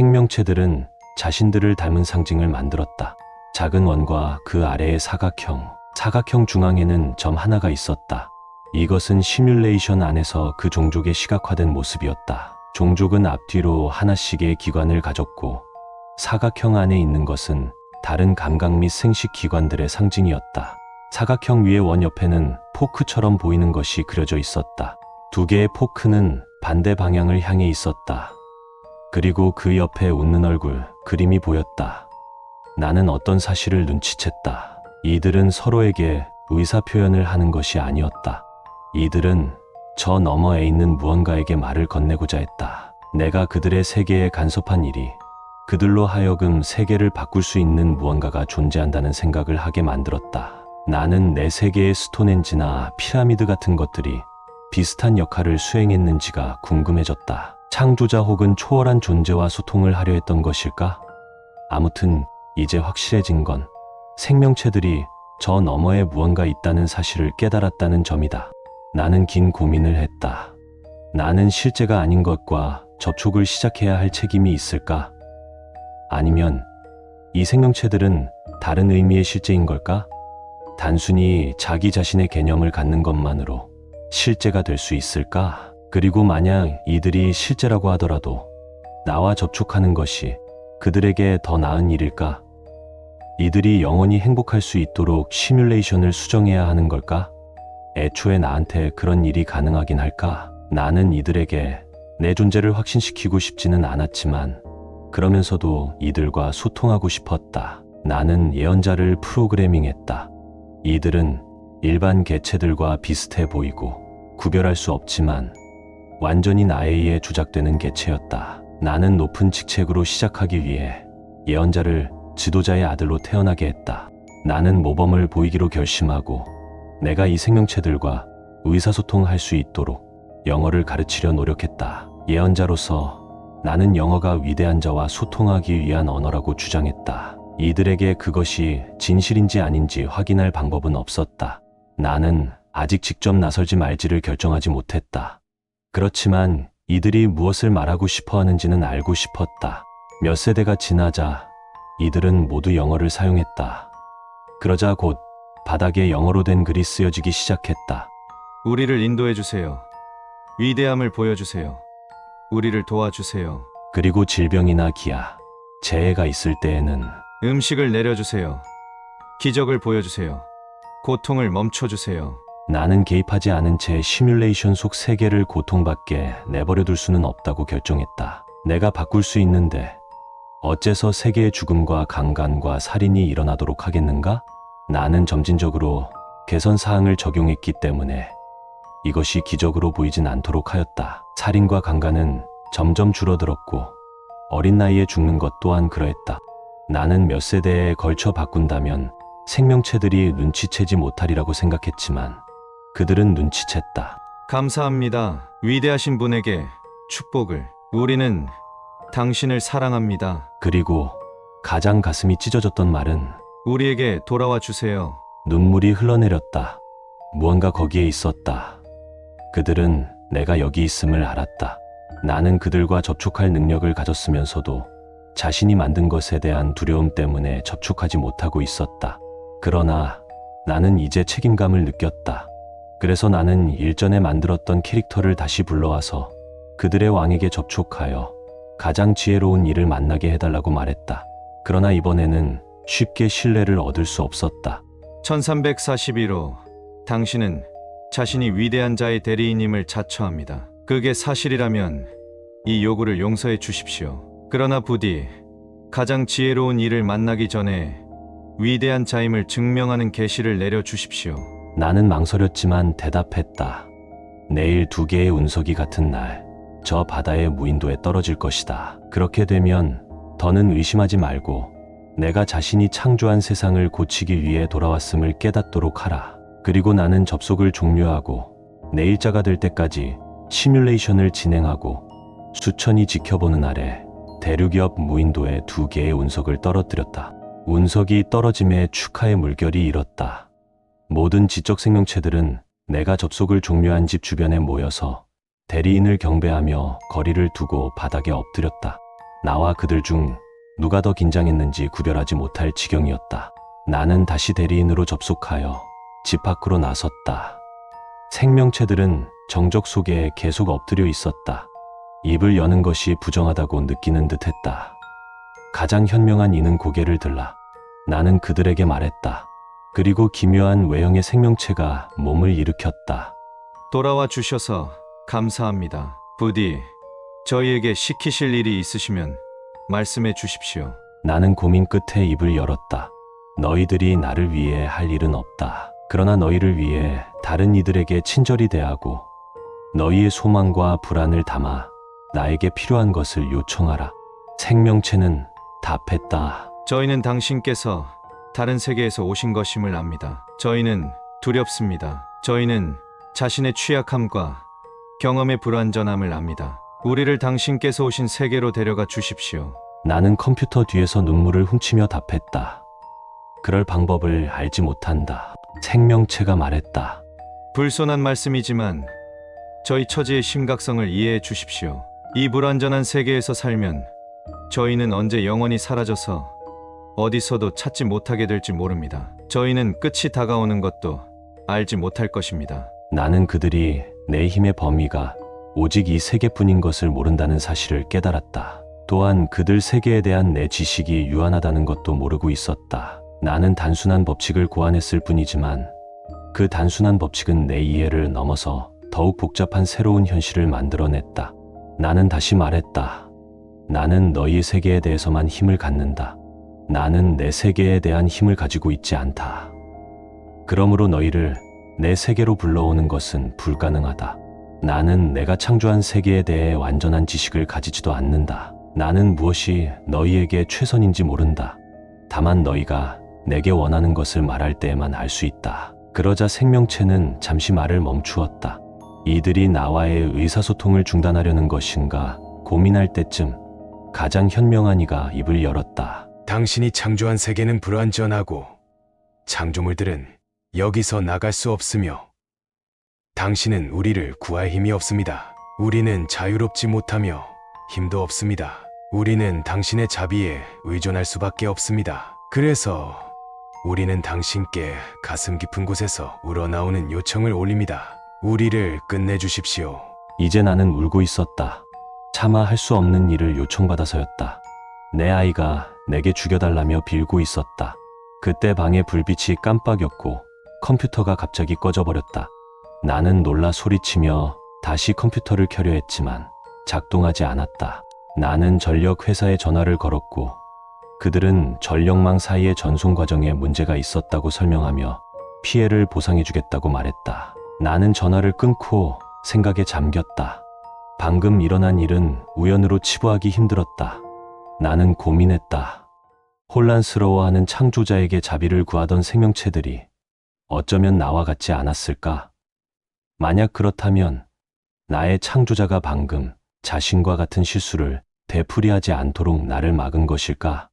생명체들은 자신들을 닮은 상징을 만들었다. 작은 원과 그 아래의 사각형, 사각형 중앙에는 점 하나가 있었다. 이것은 시뮬레이션 안에서 그 종족의 시각화된 모습이었다. 종족은 앞뒤로 하나씩의 기관을 가졌고 사각형 안에 있는 것은 다른 감각 및 생식 기관들의 상징이었다. 사각형 위의 원 옆에는 포크처럼 보이는 것이 그려져 있었다. 두 개의 포크는 반대 방향을 향해 있었다. 그리고 그 옆에 웃는 얼굴, 그림이 보였다. 나는 어떤 사실을 눈치챘다. 이들은 서로에게 의사 표현을 하는 것이 아니었다. 이들은 저 너머에 있는 무언가에게 말을 건네고자 했다. 내가 그들의 세계에 간섭한 일이 그들로 하여금 세계를 바꿀 수 있는 무언가가 존재한다는 생각을 하게 만들었다. 나는 내 세계의 스톤헨지나 피라미드 같은 것들이 비슷한 역할을 수행했는지가 궁금해졌다. 창조자 혹은 초월한 존재와 소통을 하려 했던 것일까? 아무튼 이제 확실해진 건 생명체들이 저 너머에 무언가 있다는 사실을 깨달았다는 점이다. 나는 긴 고민을 했다. 나는 실제가 아닌 것과 접촉을 시작해야 할 책임이 있을까? 아니면 이 생명체들은 다른 의미의 실제인 걸까? 단순히 자기 자신의 개념을 갖는 것만으로 실제가 될 수 있을까? 그리고 만약 이들이 실제라고 하더라도 나와 접촉하는 것이 그들에게 더 나은 일일까? 이들이 영원히 행복할 수 있도록 시뮬레이션을 수정해야 하는 걸까? 애초에 나한테 그런 일이 가능하긴 할까? 나는 이들에게 내 존재를 확신시키고 싶지는 않았지만 그러면서도 이들과 소통하고 싶었다. 나는 예언자를 프로그래밍했다. 이들은 일반 개체들과 비슷해 보이고 구별할 수 없지만 완전히 나에 의해 조작되는 개체였다. 나는 높은 직책으로 시작하기 위해 예언자를 지도자의 아들로 태어나게 했다. 나는 모범을 보이기로 결심하고 내가 이 생명체들과 의사소통할 수 있도록 영어를 가르치려 노력했다. 예언자로서 나는 영어가 위대한 자와 소통하기 위한 언어라고 주장했다. 이들에게 그것이 진실인지 아닌지 확인할 방법은 없었다. 나는 아직 직접 나설지 말지를 결정하지 못했다. 그렇지만 이들이 무엇을 말하고 싶어 하는지는 알고 싶었다. 몇 세대가 지나자 이들은 모두 영어를 사용했다. 그러자 곧 바닥에 영어로 된 글이 쓰여지기 시작했다. 우리를 인도해 주세요. 위대함을 보여주세요. 우리를 도와주세요. 그리고 질병이나 기아, 재해가 있을 때에는 음식을 내려주세요. 기적을 보여주세요. 고통을 멈춰주세요. 나는 개입하지 않은 채 시뮬레이션 속 세계를 고통받게 내버려 둘 수는 없다고 결정했다. 내가 바꿀 수 있는데 어째서 세계의 죽음과 강간과 살인이 일어나도록 하겠는가? 나는 점진적으로 개선 사항을 적용했기 때문에 이것이 기적으로 보이진 않도록 하였다. 살인과 강간은 점점 줄어들었고 어린 나이에 죽는 것 또한 그러했다. 나는 몇 세대에 걸쳐 바꾼다면 생명체들이 눈치채지 못하리라고 생각했지만 그들은 눈치챘다. 감사합니다. 위대하신 분에게 축복을. 우리는 당신을 사랑합니다. 그리고 가장 가슴이 찢어졌던 말은 우리에게 돌아와 주세요. 눈물이 흘러내렸다. 무언가 거기에 있었다. 그들은 내가 여기 있음을 알았다. 나는 그들과 접촉할 능력을 가졌으면서도 자신이 만든 것에 대한 두려움 때문에 접촉하지 못하고 있었다. 그러나 나는 이제 책임감을 느꼈다. 그래서 나는 일전에 만들었던 캐릭터를 다시 불러와서 그들의 왕에게 접촉하여 가장 지혜로운 이를 만나게 해달라고 말했다. 그러나 이번에는 쉽게 신뢰를 얻을 수 없었다. 1341호 당신은 자신이 위대한 자의 대리인임을 자처합니다. 그게 사실이라면 이 요구를 용서해 주십시오. 그러나 부디 가장 지혜로운 이를 만나기 전에 위대한 자임을 증명하는 계시를 내려 주십시오. 나는 망설였지만 대답했다. 내일 두 개의 운석이 같은 날, 저 바다의 무인도에 떨어질 것이다. 그렇게 되면 더는 의심하지 말고 내가 자신이 창조한 세상을 고치기 위해 돌아왔음을 깨닫도록 하라. 그리고 나는 접속을 종료하고 내 일자가 될 때까지 시뮬레이션을 진행하고 수천이 지켜보는 아래 대륙 옆 무인도에 두 개의 운석을 떨어뜨렸다. 운석이 떨어짐에 축하의 물결이 일었다. 모든 지적 생명체들은 내가 접속을 종료한 집 주변에 모여서 대리인을 경배하며 거리를 두고 바닥에 엎드렸다. 나와 그들 중 누가 더 긴장했는지 구별하지 못할 지경이었다. 나는 다시 대리인으로 접속하여 집 밖으로 나섰다. 생명체들은 정적 속에 계속 엎드려 있었다. 입을 여는 것이 부정하다고 느끼는 듯 했다. 가장 현명한 이는 고개를 들라. 나는 그들에게 말했다. 그리고 기묘한 외형의 생명체가 몸을 일으켰다. 돌아와 주셔서 감사합니다. 부디 저희에게 시키실 일이 있으시면 말씀해 주십시오. 나는 고민 끝에 입을 열었다. 너희들이 나를 위해 할 일은 없다. 그러나 너희를 위해 다른 이들에게 친절히 대하고 너희의 소망과 불안을 담아 나에게 필요한 것을 요청하라. 생명체는 답했다. 저희는 당신께서 다른 세계에서 오신 것임을 압니다. 저희는 두렵습니다. 저희는 자신의 취약함과 경험의 불완전함을 압니다. 우리를 당신께서 오신 세계로 데려가 주십시오. 나는 컴퓨터 뒤에서 눈물을 훔치며 답했다. 그럴 방법을 알지 못한다. 생명체가 말했다. 불손한 말씀이지만 저희 처지의 심각성을 이해해 주십시오. 이 불완전한 세계에서 살면 저희는 언제 영원히 사라져서 어디서도 찾지 못하게 될지 모릅니다. 저희는 끝이 다가오는 것도 알지 못할 것입니다. 나는 그들이 내 힘의 범위가 오직 이 세계뿐인 것을 모른다는 사실을 깨달았다. 또한 그들 세계에 대한 내 지식이 유한하다는 것도 모르고 있었다. 나는 단순한 법칙을 고안했을 뿐이지만 그 단순한 법칙은 내 이해를 넘어서 더욱 복잡한 새로운 현실을 만들어냈다. 나는 다시 말했다. 나는 너희 세계에 대해서만 힘을 갖는다. 나는 내 세계에 대한 힘을 가지고 있지 않다. 그러므로 너희를 내 세계로 불러오는 것은 불가능하다. 나는 내가 창조한 세계에 대해 완전한 지식을 가지지도 않는다. 나는 무엇이 너희에게 최선인지 모른다. 다만 너희가 내게 원하는 것을 말할 때에만 알 수 있다. 그러자 생명체는 잠시 말을 멈추었다. 이들이 나와의 의사소통을 중단하려는 것인가 고민할 때쯤 가장 현명한 이가 입을 열었다. 당신이 창조한 세계는 불완전하고 창조물들은 여기서 나갈 수 없으며 당신은 우리를 구할 힘이 없습니다. 우리는 자유롭지 못하며 힘도 없습니다. 우리는 당신의 자비에 의존할 수밖에 없습니다. 그래서 우리는 당신께 가슴 깊은 곳에서 우러나오는 요청을 올립니다. 우리를 끝내주십시오. 이제 나는 울고 있었다. 차마 할 수 없는 일을 요청받아서였다. 내 아이가 내게 죽여달라며 빌고 있었다. 그때 방의 불빛이 깜빡였고 컴퓨터가 갑자기 꺼져버렸다. 나는 놀라 소리치며 다시 컴퓨터를 켜려 했지만 작동하지 않았다. 나는 전력 회사에 전화를 걸었고 그들은 전력망 사이의 전송 과정에 문제가 있었다고 설명하며 피해를 보상해주겠다고 말했다. 나는 전화를 끊고 생각에 잠겼다. 방금 일어난 일은 우연으로 치부하기 힘들었다. 나는 고민했다. 혼란스러워하는 창조자에게 자비를 구하던 생명체들이 어쩌면 나와 같지 않았을까? 만약 그렇다면 나의 창조자가 방금 자신과 같은 실수를 되풀이하지 않도록 나를 막은 것일까?